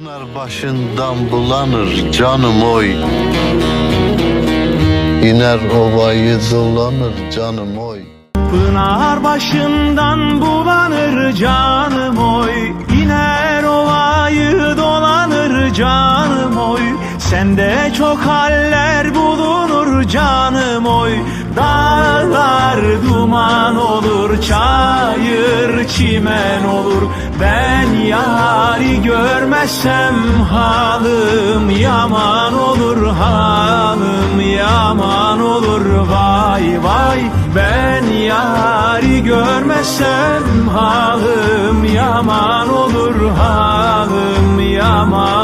Pınar başından bulanır canım oy. İner ovayı dolanır canım oy. Pınar başından bulanır canım oy. İner ovayı dolanır canım oy. Sende çok haller bulunur canım oy. Dağlar duman olur çayır çimen olur. Ben yari görmezsem halım yaman olur Halım yaman olur. Vay vay Ben yari görmezsem halım yaman olur Halım yaman